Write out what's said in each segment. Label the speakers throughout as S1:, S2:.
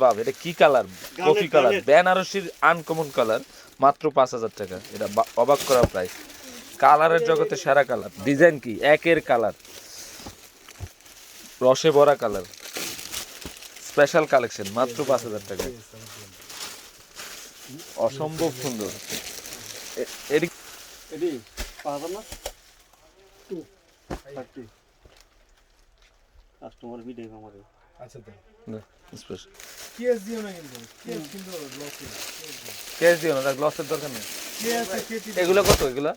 S1: বাপ এটা কি কালার? কফি কালার বেনারসির আনকমন কালার মাত্র পাঁচ হাজার টাকা। এটা অবাক করা প্রাইস কালারের জগতে সেরা কালার। ডিজাইন কি? একের কালার। রসে ভরা কালার। স্পেশাল কালেকশন মাত্র পাঁচ হাজার টাকা। অসম্ভব সুন্দর। এটি
S2: কাস্টমার ভিডিও
S3: আচ্ছা
S1: special।
S3: কেস দিও না কিন্তু কেস কিন্তু লসে
S1: ক্যাশ দিও না গ্লসের দরকার নেই। এগুলো কত এগুলো?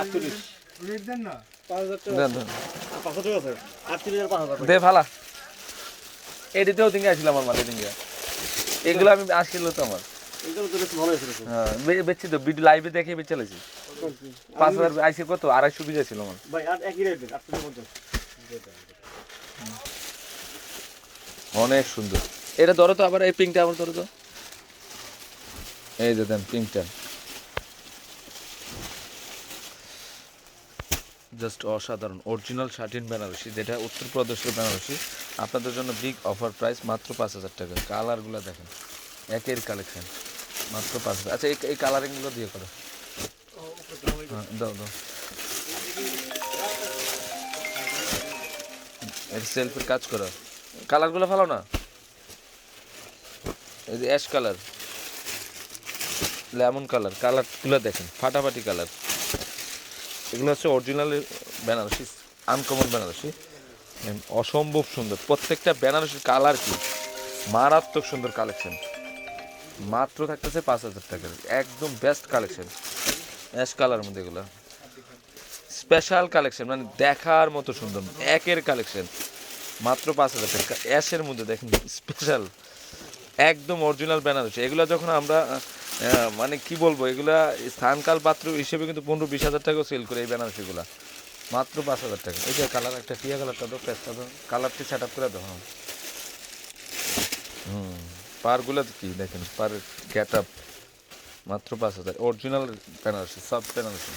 S2: আটচল্লিশ
S3: রেট দেন না।
S2: পাঁচ হাজার টাকা
S1: দেন দেন।
S2: পাঁচ হাজার টাকা আছে। আটচল্লিশ হাজার পাঁচ হাজার
S1: দে দিকে আসছিলাম আমার দিকে এগুলো আমি আসছিল তো আমার।
S2: ভালো
S1: হ্যাঁ বে- বেচছি তো। ভিডিও লাইভে দেখে বেচে চালাইছি পাঁচ হাজার আইসি কত? আড়াইশো বিঘা ছিল আমার। অনেক সুন্দর। এটা ধরো তো, আবার এই পিঙ্কটা আবার ধরো তো। এই যে দেন পিঙ্কটা জাস্ট অসাধারণ অরিজিনাল শার্টিন বেনারসি যেটা উত্তরপ্রদেশের বেনারসি আপনাদের জন্য বিগ অফার প্রাইস মাত্র পাঁচ হাজার টাকা। কালারগুলো দেখেন, একের কালেকশন মাত্র পাঁচ হাজার। আচ্ছা এই কালারিংগুলো দিয়ে করো। হ্যাঁ দাও দাও। এর সেলফের কাজ করো। কালারগুলো ভালো না। এই যে অ্যাশ কালার লেমন কালার কালারগুলো দেখেন, ফাটাফাটি কালার এগুলো হচ্ছে অরিজিনাল বেনারসি আনকমন বেনারসি। অসম্ভব সুন্দর। প্রত্যেকটা বেনারসির কালার কি? মারাত্মক সুন্দর কালেকশন মাত্র থাকতেছে পাঁচ হাজার টাকার একদম বেস্ট কালেকশন অ্যাশ কালার মধ্যে এগুলো। স্পেশাল কালেকশন মানে দেখার মতো সুন্দর। একের কালেকশন মাত্র পাঁচ হাজার টাকা। অ্যাশের মধ্যে দেখেন স্পেশাল একদম অরিজিনাল বেনারসি এগুলো যখন আমরা মানে কি বলব, এগুলা স্থানকাল পাত্র হিসেবে কিন্তু পনেরো বিশ হাজার টাকাও সেল করে এই বেনারসিগুলা মাত্র পাঁচ হাজার টাকা। এই যে কালার একটা, টিয়া কালারটা দাও পেস্টটা দাও কালারটি সেট আপ করে হ্যাঁ হুম, পারগুলো কি দেখেন, পার গেট আপ মাত্র পাঁচ হাজার। অরিজিনাল বেনারসি সব বেনারসি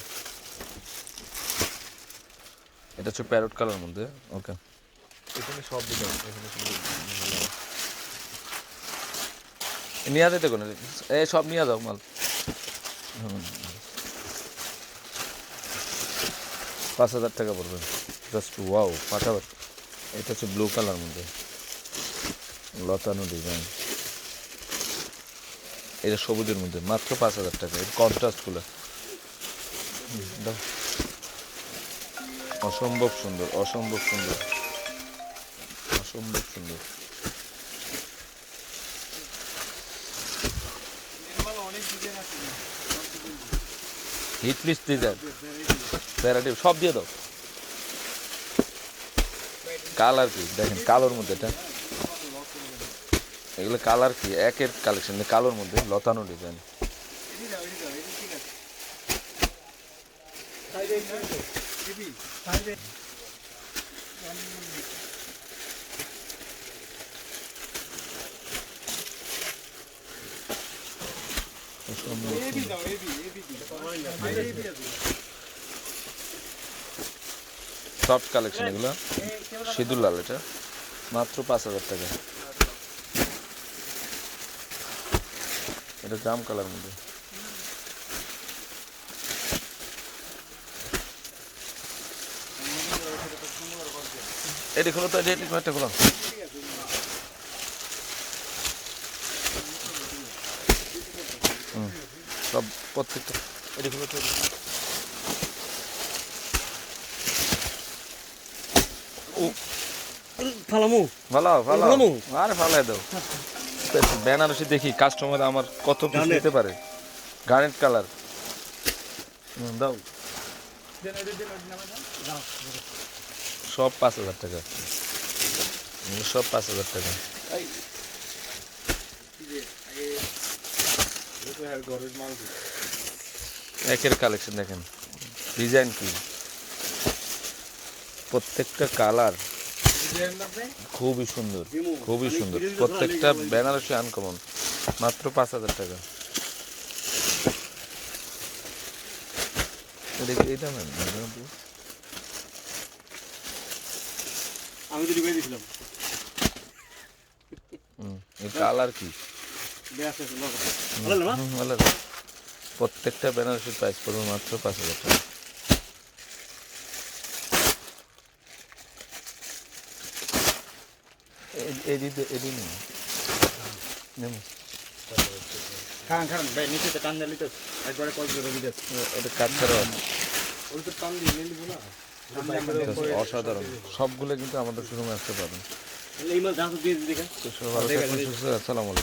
S1: এটা হচ্ছে প্যারট কালার মধ্যে ওকে
S3: এখানে সব দিবেন এখানে
S1: নিয়ে যেতে কোনো এ, সব নিয়ে যাও মাল। পাঁচ হাজার টাকা পড়বে। জাস্ট ওয়াও ফাটাফাটি এটা হচ্ছে ব্লু কালার মধ্যে। লতানো ডিজাইন এটা সবুজের মধ্যে, মাত্র পাঁচ হাজার টাকা। এটা কন্ট্রাস্টগুলো অসম্ভব সুন্দর অসম্ভব সুন্দর। অসম্ভব সুন্দর। Hit list design. ভ্যারাইটি সব দিয়ে দাও। কালার কি? দেখেন, কালোর মধ্যে এটা। এগুলো কালার কি? একের কালেকশন কালোর মধ্যে, লতানো ডিজাইন।
S3: এবি দাও
S1: সফট কালেকশন এগুলো। সিঁদুর লাল এটা। মাত্র পাঁচ হাজার টাকা। এটা জাম কালার মধ্যে। এটি খোলো তো, এটি একটা খোলো হুম, সব প্রত্যেকটা। তো।
S2: ফালামু?
S1: আরে ফালাই দাও। বেনারসি দেখি কাস্টমার আমার কত পিস নিতে পারে। গার্নেট কালার দাও। সব পাঁচ হাজার টাকা। সব পাঁচ হাজার টাকা
S3: দাও ঘরের মাল
S1: একের কালেকশন দেখেন। ডিজাইন কি? প্রত্যেকটা কালার খুবই সুন্দর খুবই সুন্দর। প্রত্যেকটা বেনারসি আনকমন মাত্র পাঁচ হাজার টাকা।
S2: আমি তো
S1: কালার কি?
S2: ভালো
S1: প্রত্যেকটা বেনারসির প্রাইস পড়বে মাত্র পাঁচ হাজার টাকা। এ- এদিকে এদিকে নিন। নিন।
S2: খান খান ভাই নিচে টান দিলি তো একবারে কল করে দিতে
S1: এটা কাজ করা
S3: ওই তো টান দিয়ে নিয়ে নিবো না?
S1: অসাধারণ। সবগুলো কিন্তু আমাদের শোরুমে আসতে পারেন। আসসালামু আলাইকুম।